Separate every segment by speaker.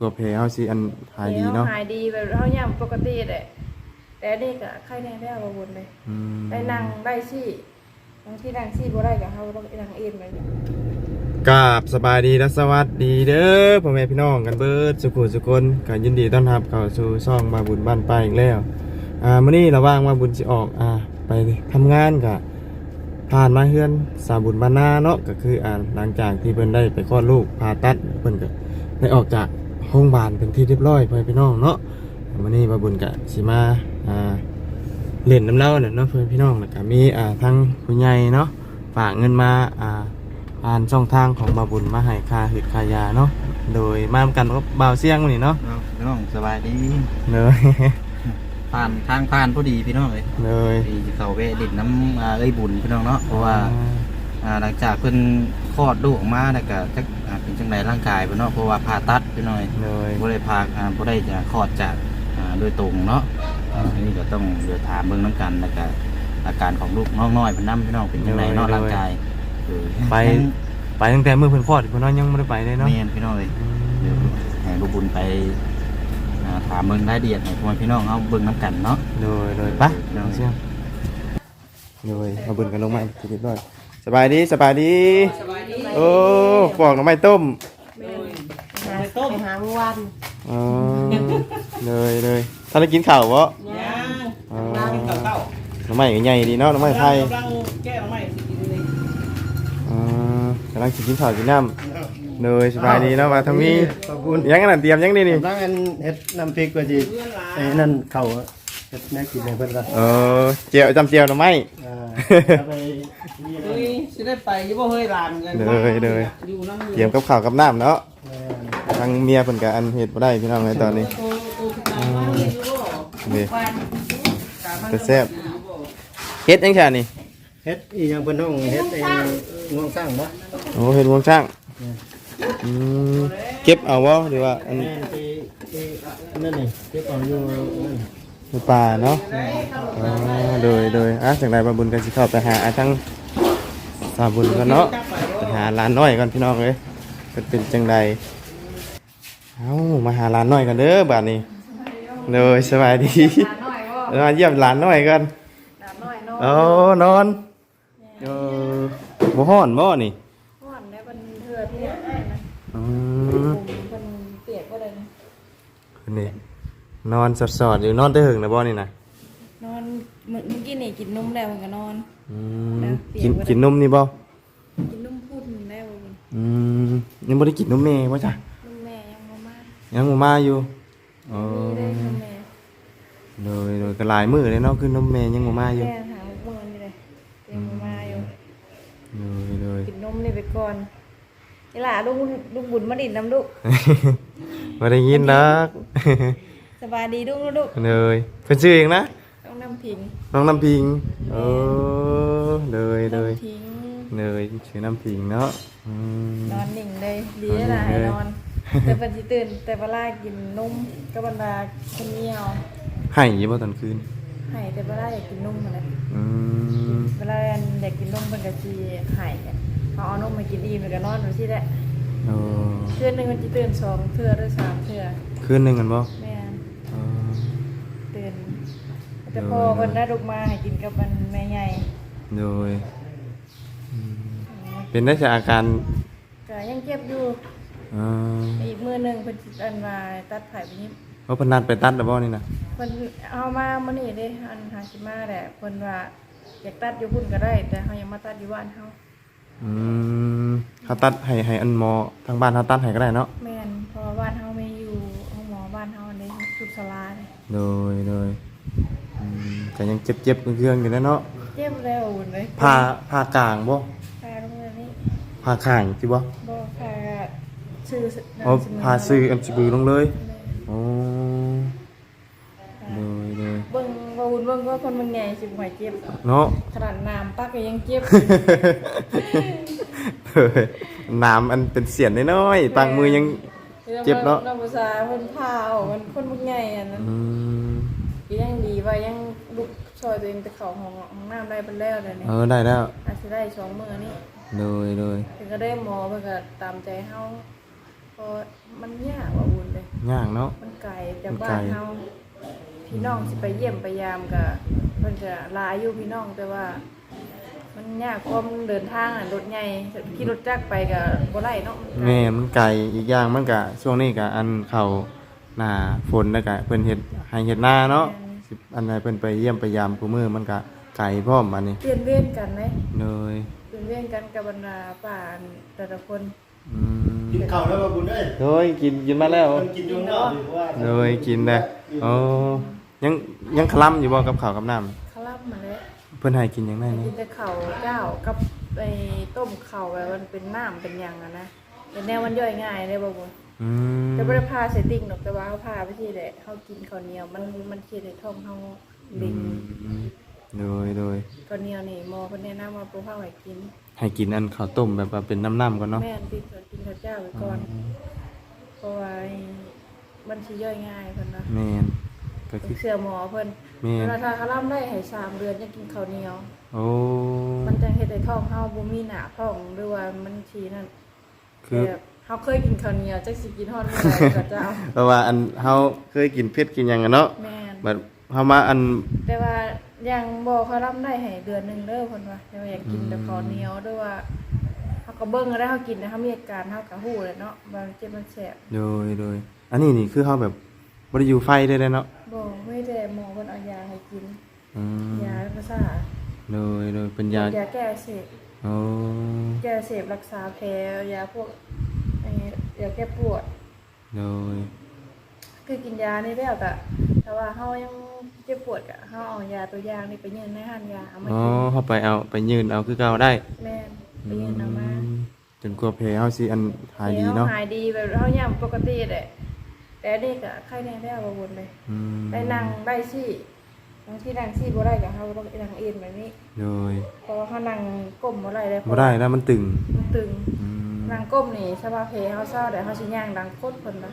Speaker 1: ตัวเพเฮาสิอันหายดีเนาะ
Speaker 2: หายดีแบบเฮาย่ำปกติแหละแต่นี่ก็ไข้แน่ได้บ่บุญเลย
Speaker 1: อืม
Speaker 2: ได้นั่งได้ซี่บางที่นั่งซี่บ่ได้ก็เฮาต้องนั่งเอ็นไป
Speaker 1: กราบสบายดีและสวัสดีเด้อพ่อแม่พี่น้องกันเบิดสุขุสุคนก็ยินดีต้อนรับเข้าสู่ช่องมาบุญบ้านป้าอีกแล้วอ่ามื้อนี้ระหว่างมาบุญสิออกอ่าไปทำงานก็ผ่านมาเฮือนสาบุญบ้านนาเนาะก็คืออ่าหลังจากที่เพิ่นได้ไปคลอดลูกผ่าตัดเพิ่นก็ได้ออกจากโร งพยาบาลเป็นที่เรียบร้อยพ่อแม่พี่น้องเนาะมื้อนี้มาบุญก็สิมาอ่าเล่นน้ำเล่าเนี่ยเนาะเพื่อนพี่น้องแล้วก็มีอ่าทั้งผู้ใหญ่เนาะฝากเงินมาอ่าผ่านช่องทางของบาบุญมาให้ค่าหืดค่ายาเนาะโดยมามกันกับบ่าวเสียงนี่เนาะ
Speaker 3: เอาพี่น้องสบายดี
Speaker 1: เลย
Speaker 3: ผ่านทางผ่านพอดีพี่น้องเลย
Speaker 1: เลย
Speaker 3: ดีเขาเวดิดน้ำอ่าเอ้ยบุญพี่น้องเนาะเพราะว่า อ่าหลังจากเพิ่นคลอดลูกออกมาแล้วก็จักอ่าเป็นจังไดร่างกายพี่น้องเพราะว่าผ่าตัดพี่น้อย
Speaker 1: เลย
Speaker 3: บ่ได้พาอ่าบ่ได้จะคลอดจากอ่าโดยตรงเนาะอ่าอันนี้ก็ต้องเดี๋ยวถามเบิ่งน้ำกันแล้วก็อาการของลูกน้องน้อยเพิ่นนํพี่น้องเป็นจังไดเนาะร่างกายเออ
Speaker 1: ไป ไปตั้งแต่มื้อเพิ่นคลอดเพิ่นน้อยยังไม่ได้ไปเลยเนาะ
Speaker 3: แม่นพี่น้องเลยเดี๋ยวให้ลูกบุญไปอ่าถามเบิ่งรายละเอียดให้พ่อแม่พี่น้องเอาเบิ่งน้ำกันเนาะ
Speaker 1: เลยเลยไปบ่าวเสียงเลยมาบุญกันลงมาทีเรีย บร้อยสบายดี สบายดีโอ้ปอกหน่อไม้ต้ม
Speaker 2: แม่หาต้มหาเมื่อวาน
Speaker 1: อ๋อเลยเลยถ้าได้กินข้าวบ่
Speaker 4: ย่าง
Speaker 1: อ๋อ
Speaker 4: กินกับข้าว
Speaker 1: หน่อไม้ก็ใหญ่ดีเนาะหน่อไม้ไทย
Speaker 4: กำลังแก้หน่อไม้สิกินเลย
Speaker 1: อ่ากำลังสิกินข้าวกินน้ำเลยสบายดีเนาะมาทางนี้
Speaker 5: ขอบคุณ
Speaker 1: ยังกันเตรียมยังดีนี่
Speaker 5: ตั้งอันเฮ็ดน้ำพริกกว่าจี
Speaker 4: เพื่อนหลา
Speaker 5: ไอ้นั่นเขาเฮ็ดแม่กินให้เพิ่นละ
Speaker 1: เออเจียวจำเจียวหน่อไม้
Speaker 5: อ่าเอาไปนี่นะ
Speaker 4: เฮ้ย สิได้ไปอยี่บ่เฮ้ยหลานกัน
Speaker 1: เลยเลย
Speaker 4: อยู่นั่ง
Speaker 1: เตรียมกับข้าวกับน้ำเนาะ
Speaker 5: แม่
Speaker 1: ทางเมียเพิ่นก็อันเฮ็ดบ่ได้พี่น้องในตอนนี้
Speaker 4: โตโตขึ้นมาบ้านเลยอยู่บ่
Speaker 1: นี่
Speaker 4: บ้านกามัน
Speaker 1: แต่แซ่บเฮ็ดจังซั่นนี่
Speaker 5: เฮ็ดอีหยังเพิ่นห้องเฮ็ดไอ้ง่วงสร้างบ่
Speaker 1: โอ้เฮ็ดวงช่างอืมเก็บเอาบ่หรือว่าอัน
Speaker 5: แม่นที่ที่นั่นนี่เก็บเอาอยู่นั่น
Speaker 1: ในป่าเนาะอ๋อโดยโดยอะจังไดบ่บุญก็สิเข้าไปหาอะทั้ง สาบุญกันเนาะไปหาร้านน้อยก่อนพี่น้องเลยเป็นเป็นจังใดเอ้ามาหาร้านน้อยกันเด้อบ้านนี้เลยสบายดี
Speaker 2: หาหน่อยบ่
Speaker 1: มาเยี่ยมร้านน้อยกัน
Speaker 2: หาหน่อยเนาะ
Speaker 1: โอ้นอนเออบ่ฮ้อนบ่นี่
Speaker 2: ฮ้อนได้มันเทื่อที่นะ
Speaker 1: อื
Speaker 2: ผม
Speaker 1: ม
Speaker 2: มันเปียกบ่ได้นะ
Speaker 1: นี่นอนสอดๆอยู่นอนได้หึงนะบ่นี่นะ
Speaker 2: นอนเมื่อเมื่อกี้นี่กินนมแล้วมันก็นอน
Speaker 1: อืม
Speaker 2: แล้วเปลี่ย
Speaker 1: กิน
Speaker 2: นบ่ได้
Speaker 1: กินนมนี่บ่
Speaker 2: กินนมพุ่นแล้วบ่บุญ
Speaker 1: อืมยังบ่ได้กินนมแม่บ่จ้ะ
Speaker 2: นมแม่ยังบ่มา
Speaker 1: ยังบ่มาอยู่เอ
Speaker 2: มีได้
Speaker 1: อน
Speaker 2: มแม่
Speaker 1: โดยโดยก็หลายมื้อเลยเนาะคือนมแม่ยังบ่มาอยู่
Speaker 2: แม่หาเมื่อนี่เลยยังบ่มาอยู่
Speaker 1: โดยโดย
Speaker 2: กินนมนี่ไปก่อนนี่ล่ะลูกลูกบุญมาดิดน้ำลูก
Speaker 1: มาได้ยินนัก
Speaker 2: สบายดีลูกลูก
Speaker 1: เลยเพิ่นชื่อเองนะ
Speaker 2: ต้ องน้ำพิง
Speaker 1: น้องน้ำพิง เออเลยเลย
Speaker 2: น้ำพิง
Speaker 1: เลยชื่อน้ำพิงเนาะอืม
Speaker 2: นอนนิ่งเลยดีแล้วล่ะให้นอน แต่ปันสิตื่น แต่เวลากินนมก็บรรดาคนเหี่ยว
Speaker 1: ให้อยี่บ่ตอนคืน
Speaker 2: ให้แต่เวลาอยากกินนมอะไร
Speaker 1: อืม
Speaker 2: เวลาอยากกินนมเป็นกะจีให้กันเขาเอานมมากินอิ่มแล้วก็นอนอยู่ที่แหละ
Speaker 1: โอ้
Speaker 2: เทื่อหนึงมันจะตื่นสองเทื่อหรือสามเทื่อ
Speaker 1: คืนหนึ่งกันบ่
Speaker 2: แม่ แต่พอเพิ่นได้ลูกมาให้กินกับมันแม่ใหญ่
Speaker 1: โดยอืมเป็นได้จากอาการ
Speaker 2: ก็ยังเจ็บอยู่
Speaker 1: อ่า
Speaker 2: อีกมือหนึงเพิ่นสิอันว่าตัดไผ่ไปนี้
Speaker 1: ว่าเพนนัดไปตัดแล้วบ่นี่นะ
Speaker 2: เพิ่นเอามามื้อนี้เด้อันหาสิมาแหละเพิ่นว่าอยากตัดอยู่พุ่นก็ได้ แต่เฮายังมาตัดอยู่บ้านเฮา
Speaker 1: อืมเขาตัดให้ให้อันหมอทางบ้านเขาตัดให้ก็ได้เนาะ
Speaker 2: แม่นเพราะว่าบ้านเฮาไม่อยู่ห้องหมอบ้านเฮาอันนี้ทุกสลาเลย
Speaker 1: โดยโดยอืม ก็ยังเจ็บเจ็บๆเครื่องๆอยู่นะเนาะ
Speaker 2: เจ็บแล้วอุ่นเลย
Speaker 1: ผ่าผ่ากลางบ่
Speaker 2: พาลงมานี่
Speaker 1: ผ่าข้างสิบ่
Speaker 2: บ่พาชื่อ
Speaker 1: อ๋อพาซื้ออันสิบือลงเลย
Speaker 2: แม่น
Speaker 1: โอ้เลยเลย
Speaker 2: เบิ่งว่าอุ่นเบิ่งว่าคนมันใหญ่สิบ่ไหวเจ็บ
Speaker 1: เนาะ
Speaker 2: ขนาดน้ำปักก็ยังเจ็บ
Speaker 1: เฮ้ยน้ำอันเป็นเสียนน้อยๆต่างมือยังเจ็บเนาะ
Speaker 2: น้ำภาษาเพิ่นพาออกมันคนมันใหญ่อันนั้น
Speaker 1: อืม
Speaker 2: ก็ยังดีว่ายังลุกช่วยตัวเองแต่เข้าห้องห้องน้ำได้เพิ่นแล้วเดี๋ยวนี้
Speaker 1: เออได้แล้ว
Speaker 2: อาจสิได้สองมื้อนี้
Speaker 1: เลยเลย
Speaker 2: ถึงก็ได้หมอเพื่อก็ตามใจเฮาเพราะมันยากว่าบุญเลย
Speaker 1: ยากเนาะ
Speaker 2: มันไกลจาก
Speaker 1: มัน
Speaker 2: บ้า
Speaker 1: ไกล
Speaker 2: นเฮาพี่น้องสิไปเยี่ยมไปยามก็เพิ่นจะลาอยู่พี่น้องแต่ว่า มันยากความเดินทางอะรถใหญ่ขี่รถจักรไปก็บ่ได้เนาะมันไกล
Speaker 1: แม่มันไกลอีกอย่างมันก็ช่วงนี้ก็อันเข้า หน้าฝนแล้วก็เพิ่นเฮ็ดให้เฮ็ดนาเนาะสิอันใดเพิ่นไปเยี่ยมไปยามกูมือมันก็ไกลพร้อมอันนี้
Speaker 2: เปลี่ยนเวรกันไหม
Speaker 1: เลย
Speaker 2: เปลี่ยนเวรกันกับบรรดาป่าแต่ละคน
Speaker 1: อืม
Speaker 5: กินข้าวแล้วบ่บุญเอ้ย
Speaker 1: โดยกินกินมาแล้ว
Speaker 5: มันกินอยู่นอกอยู่เพราะว่า
Speaker 1: โดยกินได้โอ้ยังยังคลำอยู่บ่กับข้าวกับน้ำ
Speaker 2: เขารับมาแล้ว
Speaker 1: เพิ่นให้กินหยังได้
Speaker 2: กิ
Speaker 1: นี่
Speaker 2: นแต่ข้าวเจ้ากับไอ้ต้มข้าวแบบมันเป็นน้ำเป็นหยังอะนะเป็นแนวมันย่อยง่ายเลยบ่บ่
Speaker 1: อืม
Speaker 2: แต่บ่ได้พาใส่ติ่งหรอกแต่ว่าเขาพาไปที่แหละเขากินข้าวเหนียวมันมันเคียดในท้องเฮา
Speaker 1: อื
Speaker 2: ลิง
Speaker 1: มโดยโดย
Speaker 2: ข้าวเหนียวนี่หมอเพิ่นแนะนำว่าบ่พาไว้กิน
Speaker 1: ให้กินอันข้าวต้มแบบว่าเป็นน้ำๆก่อนเนาะ
Speaker 2: แม่นติดก่อนกินข้าวเจ้าไว้ก่อนเพราะว่าไอ้มันสิย่อยง่ายเพิ่นว่า
Speaker 1: แม่นก็คือ
Speaker 2: เสื้อหมอเพิ่น
Speaker 1: แม่น
Speaker 2: เวลาทาคาร่ำได้ให้สามเดือนจะกินข้าวเหนียว
Speaker 1: โอ้
Speaker 2: มันจังเฮ็ดให้ท้องเฮาบ่มีหนาท้องหรือว่ามันชีนั่น
Speaker 1: คือ
Speaker 2: แบบ เฮาเคยกินข้าวเหนียวจักสิกินฮอดมื้อใดก็จะเอา
Speaker 1: เพราะว่าอันเฮาเคยกินเผ็ดกินหยังอะเนาะ
Speaker 2: แม่น
Speaker 1: บัดเฮามาอัน
Speaker 2: แต่ว่ายังบ่คาร่ำได้ให้เดือนหนึงเด้อเพิ่นว่าแต่ว่าอยากกินแต่ข้าวเหนียวด้วยว่าเฮาก็เบิ่งแล้วเฮากินแล้วเฮามีอาการเฮาก็ฮู้แหล้เนาะว่ามันเจ็บมันแสบ
Speaker 1: โดยโดยอันนี้นี่คือเฮาแบบบ่ได้อยู่ไฟได้เลยเนาะ
Speaker 2: บ่ไม่ได้หมอเพิ่นเอายาให้กิน
Speaker 1: อืม
Speaker 2: ยาภาษา
Speaker 1: โดยโดยเป็นยายา
Speaker 2: แก้อักเสพ
Speaker 1: โอ้
Speaker 2: แก้อักเสพรักษาแผลยาพวก ไอ้ยาแก้ปวด
Speaker 1: โดย
Speaker 2: คือกินยานี่แล้วก็แต่ว่าเฮายังเจ็บปวดก็เฮาเอายาตัวอย่างนี่ไปยืนในห้านยาเอามา
Speaker 1: อ๋อ
Speaker 2: กิน
Speaker 1: เฮาไปเอาไปยืนเอาคือเก่าได้
Speaker 2: แม่นไปยืนเอามา
Speaker 1: อืมจนกว่าแผลเฮาสิอันหายดีเนาะ
Speaker 2: หายดีแบบเฮาย่ํปกติแหละแต่นี่ก็ไข้แน่แล้วบ่วนเลย
Speaker 1: อืม
Speaker 2: ได้นั่งได้ซี่บางที่นั่งซี่บ่ได้ก็เฮาต้องนั่งเอ็นแบบนี้
Speaker 1: โดย
Speaker 2: เพราะว่าเฮานั่งก้มบ่ได้เลยเพ
Speaker 1: บ่
Speaker 2: ราะ
Speaker 1: ได้แล้วมันตึง
Speaker 2: มันตึง
Speaker 1: อื ม
Speaker 2: นั่งก้มนี่สภาพเพเฮาเศร้าแต่เฮาสิย่างดังโคตรเพิ่นละ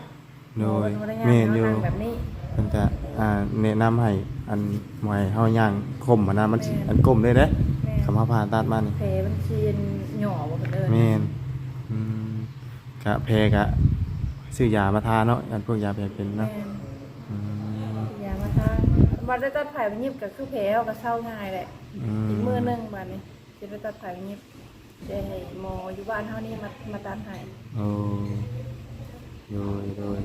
Speaker 1: โดย
Speaker 2: เพิ่นบ่ได้ย่าง
Speaker 1: แม่น
Speaker 2: เฮา
Speaker 1: อยู่
Speaker 2: นั่งแบบนี้
Speaker 1: เพิ่นจะอ่าแนะนำให้อันหมวยเฮาย่างคมอะนะมันสิอันกลมได้เด้
Speaker 2: แม่
Speaker 1: คำว่าผ่าตัดมานี่
Speaker 2: เพมันเชียนหย่อบ่เพิ่นเอิ้น
Speaker 1: แม่นอืมกะแพกะซื้อยามาทาเนาะอันพวกยาแผลเป็น
Speaker 2: แม่
Speaker 1: เนาะ
Speaker 2: น
Speaker 1: อืม
Speaker 2: ยามาทางบ่ได้ตัดไผมันยิบก็คือเพเฮาก็เศร้าง่ายแหละ
Speaker 1: อืม
Speaker 2: อีกมื้อหนึงบัดนี้สิได้ตัดไผมันยิบ ได้ให้หมออยู่บ้านเฮานี่มามาตัดให้
Speaker 1: โอ้โดยโดย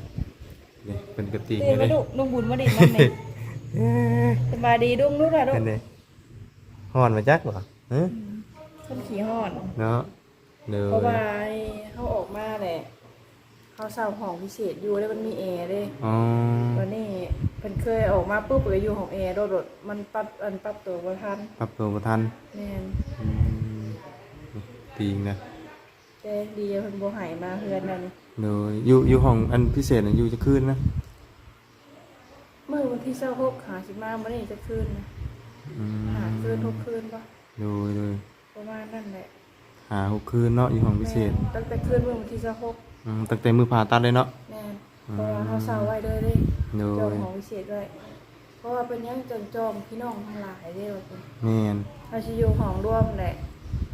Speaker 1: เด้เป็นกติ
Speaker 2: เด้
Speaker 1: เล
Speaker 2: มายดุลุงบุญมาดินนั่นนี่สบายดีดุงลูกล่ะดุ
Speaker 1: เป็นไดฮ้อนมาจักบ่ฮะ
Speaker 2: คนขี้ฮ้อน
Speaker 1: เนาะเด้อ
Speaker 2: เพราะว่าไอ้เขาออกมาแหละเขาเศร้าห้องพิเศษอยู่แล้วมันมีแอร์เด้
Speaker 1: อ๋อ
Speaker 2: วันนี้เพิ่นเคยออกมาปุ๊บก็อยู่ห้องแอร์โดดๆมันปรับอันปรับตัวบ่ทัน
Speaker 1: ปรับตัวบ่ทัน
Speaker 2: แม่น
Speaker 1: อืม ตีงนะ
Speaker 2: แต่ดีเพิ่นบ่ให้มาเฮือนนั่น
Speaker 1: โดยอยู่อยู่ห้องอันพิเศษน่ะอยู่จะคืนนะ
Speaker 2: มื้อวันที่26หาสิมามื้อนี้จะคืนนะ
Speaker 1: อืม
Speaker 2: หาคืนทุกคืนบ่
Speaker 1: โดยโดย
Speaker 2: ประมาณนั่นแหละ
Speaker 1: หาหกคืนเนาะอยู่ห้องพิเศษ
Speaker 2: แม่นตั้งแต่คืนมื้อวันที่26
Speaker 1: อืมตั้งแต่มือผ่าตัดเลยเนาะ
Speaker 2: แม่นเพราะว่าเขาเศร้าไว้เลยเด้
Speaker 1: โด
Speaker 2: จอง
Speaker 1: ย
Speaker 2: ห้องพิเศษด้วย เพราะว่าเป็นหยังจนจองพี่น้องทั้งหลายเด้ว่าเพิ่น
Speaker 1: แม่น
Speaker 2: เราจะอยู่ห้องร่วมแหละ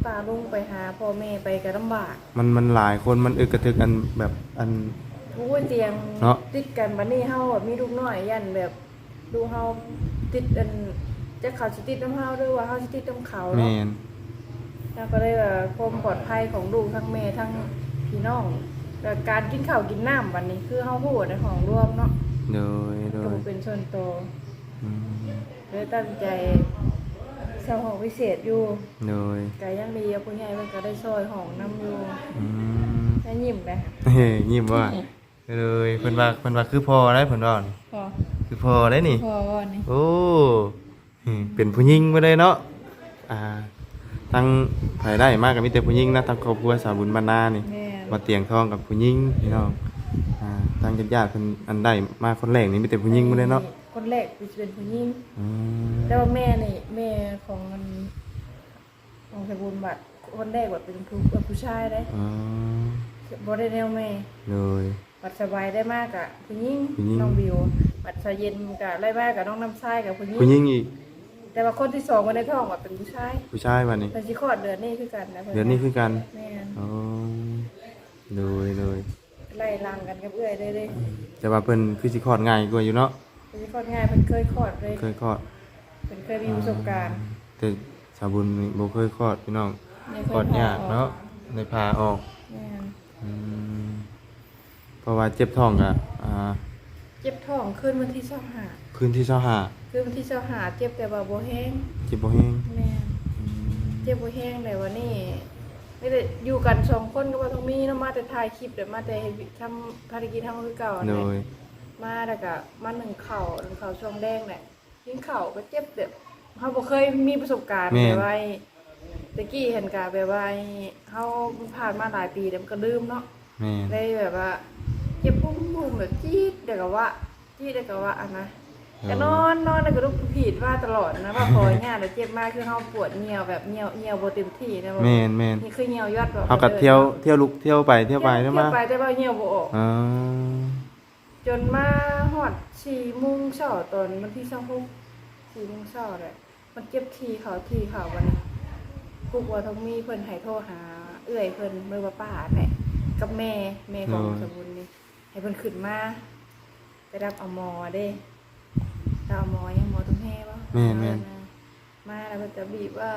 Speaker 2: ป้าลุงไปหาพ่อแม่ไปก็ลำบาก
Speaker 1: มันมันหลายคนมันอึกกระทึกอันแบบอัน
Speaker 2: ทุกเตียง
Speaker 1: เนาะ
Speaker 2: ติดกันบัดนี้เฮาแบบมีลูกน้อยยันแบบดูเฮาติดอันจะเขาสิติดน้ำเฮาด้วยว่าเฮาสิติดน้ำเขา
Speaker 1: แม่
Speaker 2: เนาะ
Speaker 1: น
Speaker 2: แล้วก็เลยว่าความปลอดภัยของลูกทั้งแม่ทั้งพี่น้องแต่การกินข้าวกินน้ำบัดนี้คือเฮาฮู้ในห้องร่วมเนาะ
Speaker 1: โดยโด
Speaker 2: ก็
Speaker 1: ย
Speaker 2: บ่เป็นส่วนตัว
Speaker 1: อืม
Speaker 2: เลยตั้งใจ เช่าห้องพิเศษอยู่
Speaker 1: โดย
Speaker 2: ก็ยังดีอะผู้ใหญ่เพิ่นก็ได้ช่วยห้องนํอยู่
Speaker 1: อืม
Speaker 2: แค่ยิ้มเลย
Speaker 1: เฮ้ยยิ้มว่าเลยเพิ่นว่าเพิ่นว่าคือพ่อได้เพิ่นว่า
Speaker 2: พอ
Speaker 1: คือพ่อได้นี่
Speaker 2: พอก่อนนี่
Speaker 1: โอ้อืมเป็นผู้หญิงมาเลยเนาะอ่าทั้งภายได้มากกับมีแต่ผู้หญิงนะทั้งครอบครัวสาวบุญบรรณานี่
Speaker 2: แม่
Speaker 1: มาเตียงทองกับผู้หญิงพี่น้องอ่าทั้งญาติๆเพิ่นอันได้มาคนแรกนี่มีแต่ผู้หญิงมาเลยเนาะ
Speaker 2: คนแรกคือเป็นผู้หญิง
Speaker 1: อืม
Speaker 2: แต่ว่าแม่นี่แม่ของมันของสมบูรณ์บัตรคนแรกบัตรเป็นผู้เป็นผู้ชายได้
Speaker 1: อ๋อ
Speaker 2: บ่ได้แนวแม่
Speaker 1: เลย
Speaker 2: บัตรสบายได้มากอะผู้หญิง
Speaker 1: ผู้หญิง
Speaker 2: น้องบิวบัตรสายเย็นกะไล่มากกับน้องน้ำชายกับผู้หญิง
Speaker 1: ผู้หญิงอีก
Speaker 2: แต่ว่าคนที่สองมาในท้องบัตรเป็นผู้ชาย
Speaker 1: ผู้ชายวันนี้
Speaker 2: เป็นสิคลอดเดือนนี้คือกันนะพิ่
Speaker 1: เดี๋ยวนี้คือกัน
Speaker 2: แม่น
Speaker 1: อ๋อเลยเลย
Speaker 2: ไล่ลังกันกับเอื้อยได้เลย
Speaker 1: แต่ว่าเพิ่นคือสิคลอดง่ายกว่าอยู่เนาะ
Speaker 2: เป็นคลอดง่ายเพิ่นเคยคลอดเลย
Speaker 1: เคยคลอด
Speaker 2: เพิ่นเคยมีประสบการณ์
Speaker 1: แต่สาวบุญนี่บ่เคยคลอดพี่น้อง
Speaker 2: ใน
Speaker 1: คลอดยากเนาะในพาออก
Speaker 2: แม่น
Speaker 1: อืมเพราะว่าเจ็บท้องก็อ่า
Speaker 2: เจ็บท้องขึ้นวันที่25
Speaker 1: คืนที่เช้าหา
Speaker 2: ขึ้นวันที่25เจ็บแต่ว่าบ่แห้ง
Speaker 1: เจ็บบ่แห้ง
Speaker 2: แม่น
Speaker 1: อืม
Speaker 2: เจ็บบ่แห้งเลยวันนี้ไม่ได้อยู่กันสองคนก็ว่าต้องมีเนาะมาแต่ถ่ายคลิปเดี๋ยวมาแต่ทำภารกิจทำคือเก่า
Speaker 1: โด
Speaker 2: เนี่ย
Speaker 1: ย
Speaker 2: มาแล้วก็มาหนึ่งเข่าหนึ่งเข่าช่วงแดงเนี่ยยิงเข่าก็เจ็บแบบเขาบ่เคยมีประสบการณ์แบบว่าตะกี้เห็นกาแบบว่าเขาผ่านมาหลายปีแล้วมันก็ลืมเนาะ
Speaker 1: แม่น
Speaker 2: ได้แบบว่าเจ็บปุ้มปุ้มแบบจี๊ดเดี๋ยวก็ว่าจี๊ดเดี๋ยวก็ว่าอันนะก็นอนนอนแล้วก็ลุกผิดว่าตลอดนะว่าพอเนี่ยแล้วเจ็บมากคือเขาปวดเหนียวแบบเหนียวเหนียวบ่เต็มที่นะบ่
Speaker 1: แม่นแม่น
Speaker 2: นี่คือเหนียวยอดแบบ
Speaker 1: เฮาก็เที่ยวเที่ยวลุกเที่ยวไปเที่ยวไปเที่ยวมา
Speaker 2: เที่ยวไปแต่ว่าเหนียวบ่ออก
Speaker 1: อ๋อ
Speaker 2: จนมาหอดสี่โมงเช้าตอนวันที่สองหกสี่โมงเช้าเลยมันเก็บทีเขาทีเขาวันนี้กุกว่าทองมีเพิ่นให้โทรหา เอื้อยเพิ่นเมื่อว่าป้าแหละกับแม่แม่ของสมบุญนี่ให้เพิ่นขึ้นมาไปรับเอาหมอเด้รับเอาหมอยังหมอตุ้มแห่บ่
Speaker 1: แม่นแม่น
Speaker 2: มาแล้วมันจะบีบว่า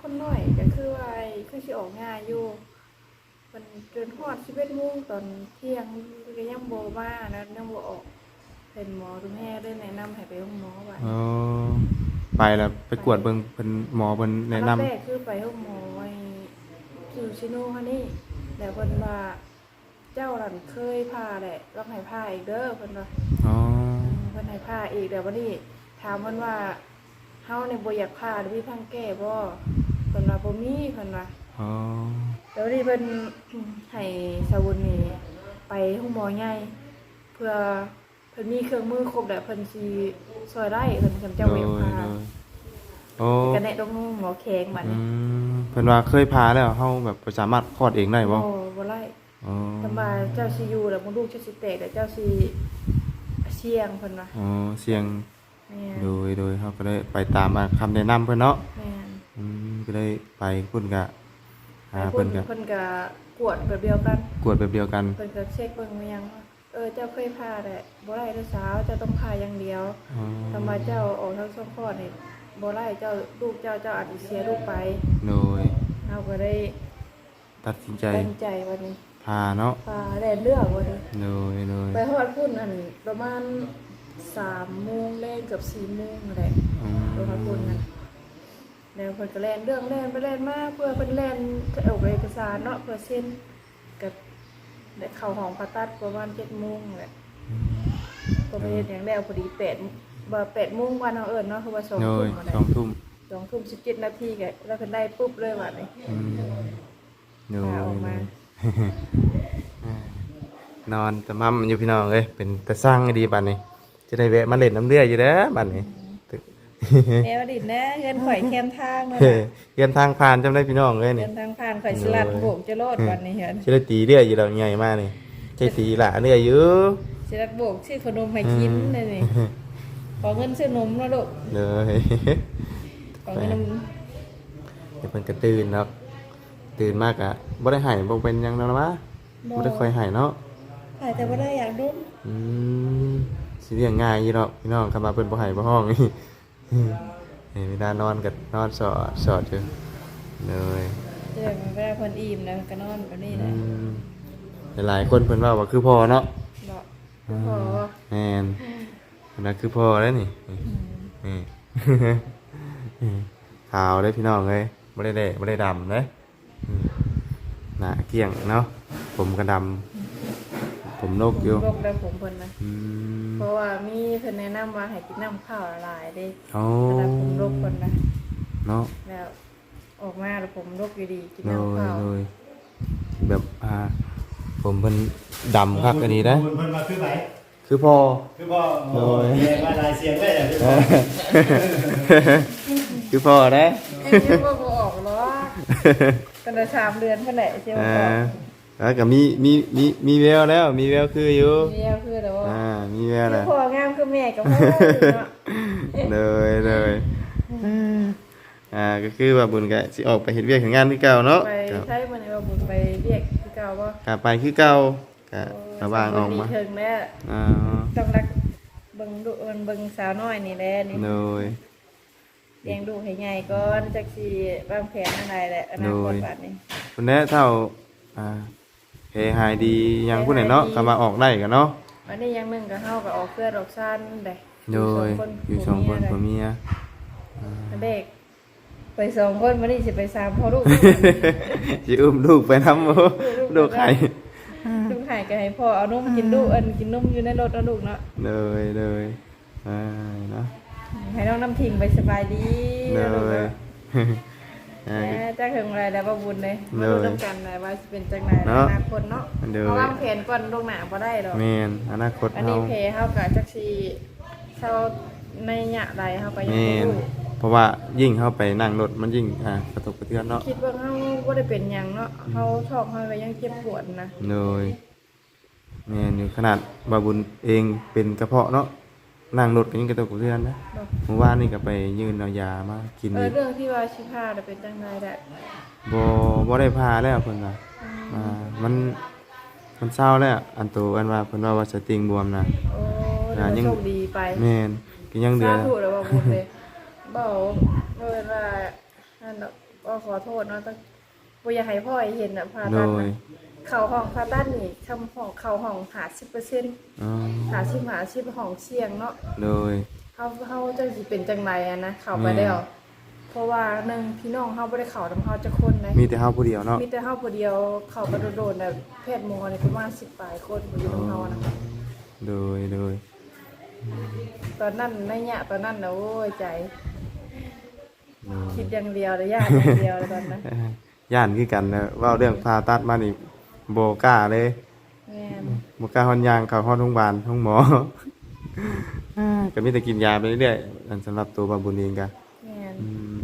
Speaker 2: คนน้อยก็คือว่าไอ้คือสิออกง่ายอยู่ มันจนฮอด11โมงตอนเที่ยงก็ยังบ่มานะยังบ่ออกเป็นหมอตุ้มแห่ได้แนะนำให้ไปโรงหมอว่า
Speaker 1: อ๋อไปแล้วไปกวดเบิ่งเพิ่นหมอเพิ่นแนะนำ
Speaker 2: อัแรกคือไปโรงหมอไอ้คิวชิโน่ฮะนี่แล้วเพิ่นว่าเจ้าหลันเคยพาแหละต้องให้พาอีกเด้อเพิ่นว่า
Speaker 1: อ๋อ
Speaker 2: เพิ่นให้พาอีกเดี๋ยววันนี้ถามเพิ่นว่าเฮาเนี่ยบ่อยากพาหรือมีทางแก้บ่เพิ่นว่าบ่มีเพิ่นว่า
Speaker 1: อ๋อ
Speaker 2: แล้ววันนี้เพิ่นให้สาวุนนี่ไปห้องหมอใหญ่เพื่อเพิ่นมีเครื่องมือครบแล้วเพิ่นสิซอยได้เพิ่นจำ
Speaker 1: โด
Speaker 2: เจ้ายเว
Speaker 1: โด
Speaker 2: พาย
Speaker 1: โอ้
Speaker 2: ก็แนะดงหมอแข็งบัด
Speaker 1: อื
Speaker 2: นี้
Speaker 1: มเพิ่นว่าเคยพาแล้วเฮาแบบบ่สามารถคลอดเองได้บ่
Speaker 2: โอ้บ่ไล่
Speaker 1: อ๋อ
Speaker 2: ทำบาเจ้าสิอยู่แล้วบ่ลูกเจ้าสิแตกแล้วเจ้าสิเสี่ยงเพิ่นว่า
Speaker 1: อ๋อเสียง
Speaker 2: แม่น
Speaker 1: โดยโดยเฮาก็ได้ไปตามมาคำแนะนำเพิ่นเนาะ
Speaker 2: แม่น
Speaker 1: อืมก็ได้ไปเพิ่นก็ หา
Speaker 2: แล้ว
Speaker 1: เพิ่นก็
Speaker 2: เพิ่นก็กวดแบบเดียวกัน
Speaker 1: กวดแบบเดียวกัน
Speaker 2: เพิ่นก็เช็คเบิ่งว่ายังว่าเออเจ้าเคยพาแต่บ่ได้เด้อสาวเจ้าต้องพาอย่างเดียว
Speaker 1: อ๋อ
Speaker 2: ทำไมเจ้าออกทั้งสองข้อนี่บ่ได้เจ้าลูกเจ้าเจ้าอาจสิเสียลูกไป
Speaker 1: โดย
Speaker 2: เราก็ได้
Speaker 1: ตัดสินใจ
Speaker 2: ตั้งใจวันนี้
Speaker 1: พาเนาะ
Speaker 2: พาแล่นเลือกวันนี้
Speaker 1: โดยโดย
Speaker 2: ไปฮอดพุ่นนั่นประมาณ3โมงแล่นเกือบ4โมงนั่นแหละ
Speaker 1: อืม
Speaker 2: ไปฮอดพุ่นนั่น แล้วเพิ่นก็แล่นเรื่องแล่นไปแล่นมาเพื่อเพิ่นแล่นเอาเอกสารเนาะเพื่อเซ็นกับได้เข้าห้องผ่าตัดประมาณ7โมงนั่นแหละก็ไปเฮ็ดหยังแล้วพอดี8บ่8โมงวันเอาเอิ้นเนาะคือว่า2
Speaker 1: โด
Speaker 2: ทุ่
Speaker 1: ย
Speaker 2: มก็ได้
Speaker 1: สองทุ่ม
Speaker 2: สองทุ่มสิบเจ็ดนาทีแกแล้วเพิ่นได้ปุ๊บเลยว่ะนี่
Speaker 1: อืมโดย
Speaker 2: พาออกมา
Speaker 1: นอนแต่มั่มอยู่พี่น้องเอ้ยเป็นแต่สร้างให้ดีบัดนี้ จะได้แวะมาเล่นน้ำเลืออยู่เด้อบัดนี้ตึก
Speaker 2: แอวดินนะเงินข่อยแคมทางเลย
Speaker 1: เฮ้ยเรียนทางผ่านจำได้พี่น้องเอ้ย
Speaker 2: เงิ
Speaker 1: นี่
Speaker 2: นทางผ่านข่อยสลัดโบกจะโลดวันนี้เห็น
Speaker 1: จะได้ตีเลืออยู่แล้วใหญ่มากนี่ใช่ตีหละเลืออยู่
Speaker 2: สลัดโบกชื่อขนมให้กินเลยนี่ขอเงินซื้อนมนะลูก
Speaker 1: เลย
Speaker 2: ขอเงินนม
Speaker 1: เดี๋ยวเพิ่นก็ตื่นเนาะตื่นมากอะบ่ได้ใหายบ่เป็นหยังแล้วนะวะบ่ได้ค่อยใหายเนาะ
Speaker 2: หายแต่ว่าได้อยากดุม
Speaker 1: อืมสิเลี้ยงง่ายอยู่เนาะพี่น้องคำว่าเพิ่นบ่ให้บ่ห้องนี่ เฮ้ยเวลานอนก็นอนสอดสอดอยู่เลย
Speaker 2: เดี๋ยวมันก็ได้คนอิ่มแล้วก็นอนแบบนี้
Speaker 1: อื
Speaker 2: นะ
Speaker 1: มหลายๆคนเพิ่นว่าว่าคือพ่อเนาะ
Speaker 2: บอกพอ
Speaker 1: แม่นเพิ่นว่าคือพ่อแล้วนี่นี่ขาวเลยพี่น้องเอ้ยบ่ได้แดงบ่ได้ดำเด้อืมหน้าเกลี้ยงเนาะผมก็ดำผมนกอยู่
Speaker 2: โรคได้ผมเพิ่นนะ
Speaker 1: อืม
Speaker 2: เพราะว่ามีเพิ่นแนะนำว่าให้กินน้ำข้าวละลายเด้
Speaker 1: โอ้
Speaker 2: ขนาดผมโรคเพิ่นนะ
Speaker 1: เนาะ
Speaker 2: แล้วออกมาแล้วผมโรคอยู่ดีกิน
Speaker 1: โด
Speaker 2: น้ำ
Speaker 1: ย
Speaker 2: ข้าว
Speaker 1: โดยแบบอ่าผมเป็นดำคักอันนี้นะ
Speaker 5: เพิ่นมาคือไหน
Speaker 1: คือพ่อ
Speaker 5: คือบ่
Speaker 1: โดย
Speaker 5: เรียกว่าลายเสียงได้อะคือบ่
Speaker 1: คือพ่อนะ
Speaker 2: ไอ้ชื่อว่าบ่ออกหรอกตั้งแต่สามเดือนเพิ่นแหละเชื่อว่า
Speaker 1: อ่า
Speaker 2: ออก
Speaker 1: แล้วก็มีมีมีมีแววแล้ว มีแววคืออยู่
Speaker 2: เมียคือแต่ว่า
Speaker 1: อ่า มีแวว
Speaker 2: คือ
Speaker 1: แล้ว
Speaker 2: พ่องามคือแม่กับพ่อเนาะ
Speaker 1: เลยเลยอ่าก็คือว่าบุญก็สิออกไปเฮ็ดเวียกเฮ็ดงานคือเก่าเนาะ
Speaker 2: ไป
Speaker 1: ครับ
Speaker 2: ใช้มันว่าบุญไปเรียกคือเก่าว่า
Speaker 1: กลับไปคือเก่าก็
Speaker 2: โอ้
Speaker 1: ระว่างออกมา
Speaker 2: ดีเทิงแล้ว
Speaker 1: อ่า
Speaker 2: ต้องรักเบิ่งดูเอิ้นเบิ่งสาวน้อยนี่แหละนี่
Speaker 1: โดย
Speaker 2: เลี้ยงดูให้ใหญ่ก่อนจักสิวางแผนอะไรแหละอนาคตบัดนี้
Speaker 1: คนนี้เท่าอ่า เฮหายดียังผู้ไหนเนาะก็มาออกได้กันเนาะ
Speaker 2: วันนี้อยังหนึงก็เฮาก็ออกเพื่อนออกซ่านได้
Speaker 1: โดยอยู่สองคนผัวเมีย
Speaker 2: เด็กไปสองคนวันนี้สิไปสามพ่อลูก
Speaker 1: สิอุ้มลูกไปน้ำโมลูกไข่
Speaker 2: ลูกไข่ก็ให้พ่อเอานมกินลูกเอินกินนมอยู่ในรถเอาลูกเนาะ
Speaker 1: เลยเลยอ่าเนาะ
Speaker 2: ให้น้องน้ำทิงไปสบายดี
Speaker 1: เล
Speaker 2: นะลูก
Speaker 1: ย
Speaker 2: เนาะ
Speaker 1: อ่า
Speaker 2: แหมจ้าถึงอะไรแล้วว่าบุญเลย
Speaker 1: เล
Speaker 2: มายดูน้ำกันเลยว่าสิเป็นจังไร
Speaker 1: เนาะ
Speaker 2: อนาคตเนาะ
Speaker 1: เลย
Speaker 2: เพราะวางแผนก่อนลวงหน้าบ่ได้หรอก
Speaker 1: แมนอนาคต
Speaker 2: อัน
Speaker 1: เฮา
Speaker 2: นี้เพเฮากับจักซีเช่าในหยะใดเฮาก็ยัง
Speaker 1: แม
Speaker 2: บ่
Speaker 1: น
Speaker 2: รู้
Speaker 1: เพราะว่ายิ่งเข้าไปนั่งรถมันยิ่งอ่ากระทบกระเทือนเนาะ
Speaker 2: คิดว่าเฮาบ่ได้เป็นหยังเนาะเฮาชอบเฮาก็ยังเจ็บปวดนะ
Speaker 1: เลยแมนอยู่ขนาดบาบุญเองเป็นกระเพาะเนาะ นั่งรถก็ยังกระทบกระเทือนนะ
Speaker 2: เนาะ
Speaker 1: เมื่อวานนี่ก็ไปยืนเอายามากิน
Speaker 2: เออ
Speaker 1: อีก
Speaker 2: เรื่องที่ว่าชิพาน่ะเป็นจังไรแหละ
Speaker 1: บ่บ่ได้พาแล้วเพิ่นว่าอ่ามันมันเศร้าแล้วอันโตอันว่าเพิ่นว่าว่าสติงบวมนะ
Speaker 2: โอ้
Speaker 1: อ่า
Speaker 2: เดี๋ยว
Speaker 1: ยัง
Speaker 2: โชคดีไป
Speaker 1: แม่นก็ยังเหลื
Speaker 2: สา
Speaker 1: อ
Speaker 2: ธุแล้วว่าบุญเลยบ่เมื่อว่านั่นน่ะก็ขอโทษเนาะต้องบ่อยากให้พ่อเห็นน่ะพา
Speaker 1: โด
Speaker 2: ตัน
Speaker 1: ย
Speaker 2: น่ะ เข้าห้องพาตันนี่ทำห้องเข้าห้อง50%
Speaker 1: อ๋อ
Speaker 2: 50 50ห้องเสี่ยงเนาะ
Speaker 1: โดย
Speaker 2: เฮาเฮาจังสิเป็นจังไรอะนะเข้าไปแล้วเพราะว่าหนึ่งพี่น้องเฮาบ่ได้เข้านำเฮาจักคนนะ
Speaker 1: มีแต่เฮาผู้เดียวเนาะ
Speaker 2: มีแต่เฮาผู้เดียวเข้าไปโดดๆน่ะแพทย์หมอนี่ประมาณ10ปลายคนบ่อยู่นำเฮานะ
Speaker 1: โดยโดย
Speaker 2: ตอนนั้นในยะตอนนั้นนะโอ้ยใจ
Speaker 1: โดย
Speaker 2: คิดอย่างเดียวเลยยากอย่างเดียวเลยตอนนั้น
Speaker 1: ย่านคือกันนะเว้าเรื่องผ่าตัดมานี่ บ่กล้าเลย
Speaker 2: แม่น
Speaker 1: บ่กล้าฮอนยางเข้าห้องโรงพยาบาลห้องหมออ่าก็มีแต่กินยาไปเรื่อยๆอันสำหรับตัวบาบุญเองก็
Speaker 2: แม่น
Speaker 1: อืม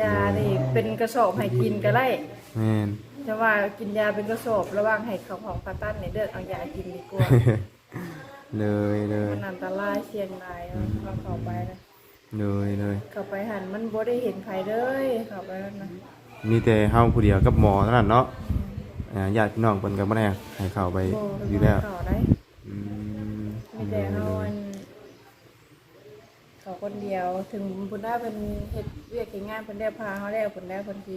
Speaker 2: ยานี่เป็นกระสอบให้กินก็ได้
Speaker 1: แม่น
Speaker 2: แต่ว่ากินยาเป็นกระสอบระหว่างให้เขาของปาตันในเลือดเอายากินดีกว่า
Speaker 1: เลยเลย
Speaker 2: มันอันตรายเสี่ยงหลายเอาเอาเข้าไปนะ
Speaker 1: เลยเลย
Speaker 2: เข้าไปหันมันบ่ได้เห็นใครเลยเข้าไปนั่นนะ
Speaker 1: มีแต่เฮาผู้เดียวกับหมอเท่านั้นเนาะ อ่าญาติพี่น้องเพิ่นก็บ่ได้ให้เข้าไป
Speaker 2: บ่
Speaker 1: อยู่แล้ว
Speaker 2: เข้าได้
Speaker 1: อืม
Speaker 2: มีแต่เฮาอันเขาคนเดียวถึงเพิ่นได้เป็นเฮ็ดเวียกเฮ็ดงานเพิ่นได้พาเฮาแล้วเพิ่นได้เพิ่นสิ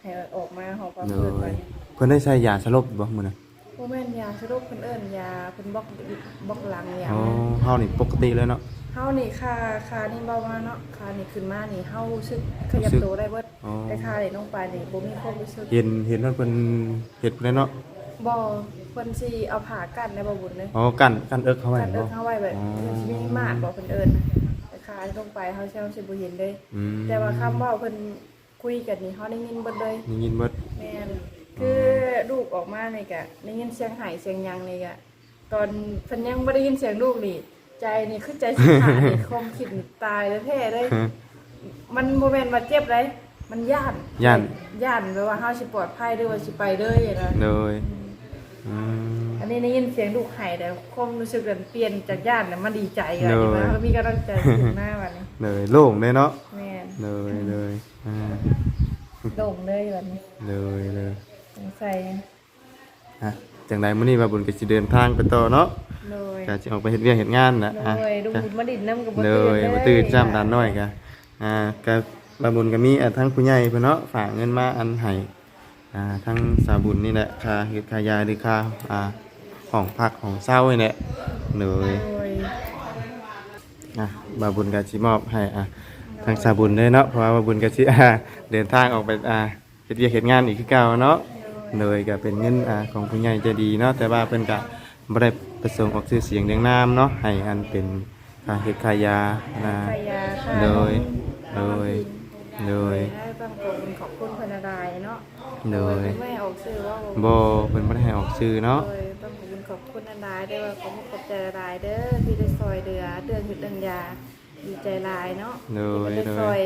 Speaker 2: ให้ออกมาหอบความ
Speaker 1: เล
Speaker 2: เพิ่นไป
Speaker 1: ยเพิ่นได้ใช้ยาสลบบ่มื้อน่ะ
Speaker 2: บ่แม่นยาสรุปเพิ่นเอิ้นยาเพิ่นบล็อกบล็อกหลังยา
Speaker 1: อ๋อเฮานี่ปกติเลยเนาะ
Speaker 2: เฮานี่ค่าค่านี่เบามาเนาะค่านี่ขึ้นมานี่เฮารู้สึกขยับ
Speaker 1: รู้สึก
Speaker 2: ตัวได้เบิด
Speaker 1: อ๋อ
Speaker 2: แต่ค่านี่ลงไปนี่บ่มีความรู้สึก
Speaker 1: เห็นเห็นว่าเพิ่นเฮ็ดเลยเนาะ
Speaker 2: บ่เพิ่นสิเอาผ้ากั้นในบ่บุญเลย
Speaker 1: อ๋อกันกันเอิกเข้าไว้
Speaker 2: กั้นเอิ้
Speaker 1: เนาะ
Speaker 2: นเฮาไว้แบบ
Speaker 1: อ๋อ
Speaker 2: มันสิมีมาดบ่เพิ่นเอิ้นนะแต่ค่านี่ลงไปเฮาสิเฮาสิบ่เห็นเลย
Speaker 1: อืม
Speaker 2: แต่ว่าคำเว้าเพิ่นคุยกันนี่เฮาได้ยินเบิดเลย
Speaker 1: ได้ยินเบิด
Speaker 2: แม่นคือลูกออกมานี่ก็ได้ยินเสียงไห้เสียงหยังนี่ก็ตอนเพิ่นยังบ่ได้ยินเสียงลูกนี่ ใจนี่คือใจสิขาดนี่คมคิดนี่ตายแล้วแท้เลยมันโมเมนต์มาเจ็บเลยมันย่าน
Speaker 1: ย่าน
Speaker 2: ย่านแปลว่าเฮาสิปลอดภัยหรือว่าสิไปเด้อยนะ
Speaker 1: เลยอืม
Speaker 2: อันนี้ได้ยินเสียงลูกไห้แต่ความรู้สึกกันเปลี่ยนจากย่านน่ะมาดีใจกัน
Speaker 1: เลย
Speaker 2: นี่ว่ามีกำลังใจถึงหน้าวันนี้
Speaker 1: เลยโล่งเลยเนาะ
Speaker 2: แม่น
Speaker 1: เลยเลยอ่า
Speaker 2: โด่งเลยวันนี้
Speaker 1: เลยเลย
Speaker 2: สงสัย
Speaker 1: ฮะจังไดมื้อนี้บาบุญก็สิเดินทางไปต่อเนาะ
Speaker 2: เลย
Speaker 1: ก็สิออกไปเฮ็ดเวียกเฮ็ดงานนะอะ
Speaker 2: เลยดูบุญมาดินน้ำกับบ่
Speaker 1: เล
Speaker 2: ตื่น
Speaker 1: ยบ่ตื่นจ้ำดานน้อยก็อ่าก็บาบุญก็มีอะทั้งผู้ใหญ่เพิ่นเนาะฝากเงินมาอันให้อ่าทั้งสาบุญนี่แหละค่าเฮ็ดค่ายาหรือค่าอ่าห้องพักของเช่านี่แหละเลย
Speaker 2: เลย
Speaker 1: อะบาบุญก็สิมอบให้อะทางสาบุญเลยเนาะเพราะว่าบาบุญก็สิอ่าเดินทางออกไปอ่าเฮ็ดเวียกเฮ็ดงานอีกคือเก่าเนาะเลยก็เป็นเงินอ่าของผู้ใหญ่ใจะดีเนาะแต่ว่าเพิ่นก็บ่ได้ ประสงค์ออกชื่อเสียงเรียงนามเนาะให้อันเป็นค่าเฮ็ดค่ายานะ
Speaker 2: ขายาค่ะ
Speaker 1: เลยเลยเลย
Speaker 2: ให้บางคนขอบคุณเพนนายเนาะ
Speaker 1: เลย
Speaker 2: ไม่ออกชื่อว่า
Speaker 1: บ่เพิ่นบ่ได้ให้ออกชื่อเนาะ
Speaker 2: โดยต้องขอบคุณขอบคุณนายๆด้วยว่าขอบคุณขอบใจหลายเด้อที่ได้ซอยเดือเดือนหยุดเดือนยาดีใจหลายเนาะ
Speaker 1: เลย
Speaker 2: ที่ได้
Speaker 1: เลย
Speaker 2: ซอย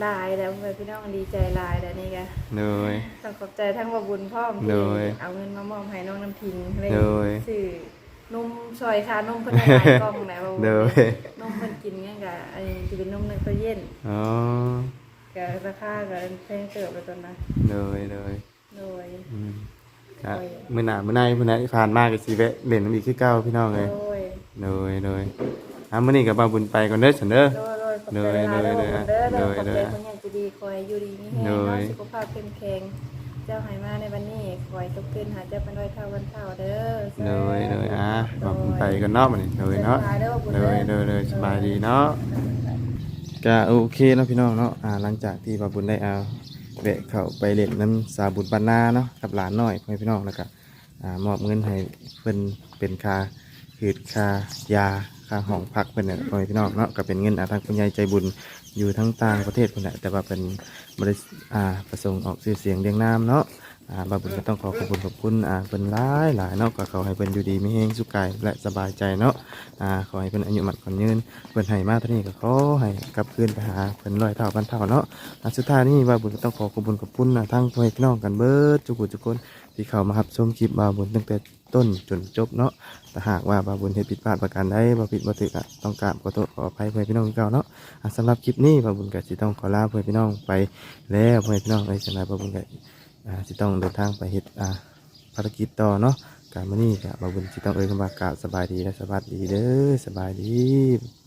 Speaker 2: หลายแล้วเพื่อนพี่น้องดีใจหลายแล้วนี่ไง
Speaker 1: เลย
Speaker 2: ต้องขอบใจทั้งว่าบุญพ่อม
Speaker 1: เล
Speaker 2: ที่
Speaker 1: ย
Speaker 2: เอาเงินมามอบให้น้องน้ำพิงเลย
Speaker 1: เลย
Speaker 2: สื่อ นุ่มซอยค่ะนุ่มเพิ่นให้หลายกล้องนะว่าบุญ
Speaker 1: เลย
Speaker 2: นุ่มเพิ่นกินงั้นกะอันนี้จะเป็นนุ่มในตู้เย็น
Speaker 1: อ๋อ
Speaker 2: กะราคาก็แพงเติบเลยตอนนั้น
Speaker 1: เลยเลย
Speaker 2: โดย
Speaker 1: อืมก็มื้อหน้ามื้อในมื้อไหนผ่านมาก็สิแวะเล่นน้ำอีกคือเก่าพี่น้องเลย
Speaker 2: โดย
Speaker 1: โดยโดยอะมื้อนี้ก็บ่าวบุญไปก่อนเด้อฉันเด้อ
Speaker 2: โดยโดย
Speaker 1: โดยโดย
Speaker 2: โดย
Speaker 1: โด
Speaker 2: โด
Speaker 1: ย
Speaker 2: ย
Speaker 1: โดย
Speaker 2: คนยังจะดีคอยอยู่ดีมีแห้ง
Speaker 1: โดย
Speaker 2: เนาะสุขภาพเข้มแข็ง เจ้าหายมาในวันนี้คอยตกขึ้นหาเจ้าเป็นร้อยเท่าวันเท่าเด้อ
Speaker 1: โดยโดยอะบ่าวบุญไปก่อนเนาะมื้อนี้โดยเนาะโดยโดยโดยสบายดีเนาะก็โอเคเนาะพี่น้องเนาะอ่าหลังจากที่บาบุญได้เอาแวะเข้าไปเล่นน้ำสาบุญบานนาเนาะกับหลานน้อยพ่อแม่พี่น้องแล้วก็อ่ามอบเงินให้เพิ่นเป็นค่าหืดค่ายาค่าห้องพักเพิ่นเนี่ยพ่อแม่พี่น้องเนาะก็เป็นเงินอ่าทางคุณยายใจบุญ อยู่ทั้งต่างประเทศคนแหละแต่ว่าเป็นบริอ่าประสงค์ออกชื่อเสียงเรียงนามเนาะอ่าบาบุญก็ต้องขอขอบคุณขอบคุณอ่าเพิ่นหลายหลายเนาะก็ขอให้เพิ่นอยู่ดีมีแฮงสุขกายและสบายใจเนาะอ่าขอให้เพิ่นอายุมันคนยืนเพิ่นให้มาเท่านี้ก็ขอให้กลับคืนไปหาเพิ่นร้อยเท่าพันเท่าเนาะอ่าสุดท้ายนี้ว่าบุญก็ต้องขอขอบคุญขอบคุณนะทั้งพ่อแม่พี่น้องกันเบิดทุกคนทุกคนที่เข้ามารับชมคลิปบาบุญตั้งแต่ ต้นจนจบเนาะแต่หากว่าบาบุญเฮ็ดผิดพลาดประการใดบาผิดบ่ถูกะต้องกราบขอโทษขออภัยเพื่อนพี่น้องเก่าเนาะสำสำหรับคลิปนี้บาบุญก็สิต้องขอลาเพื่อนพี่น้องไปแล้วเพื่อนพี่น้องเอ้สำหรับบาบุญก็สิต้องเดินทางไปเฮ็ดอ่าภารกิจต่อเนาะการมานี่กับบาบุญจิต้องเอ่ยคำว่ากราบสบายดีและสวัสดีเด้อสบายดี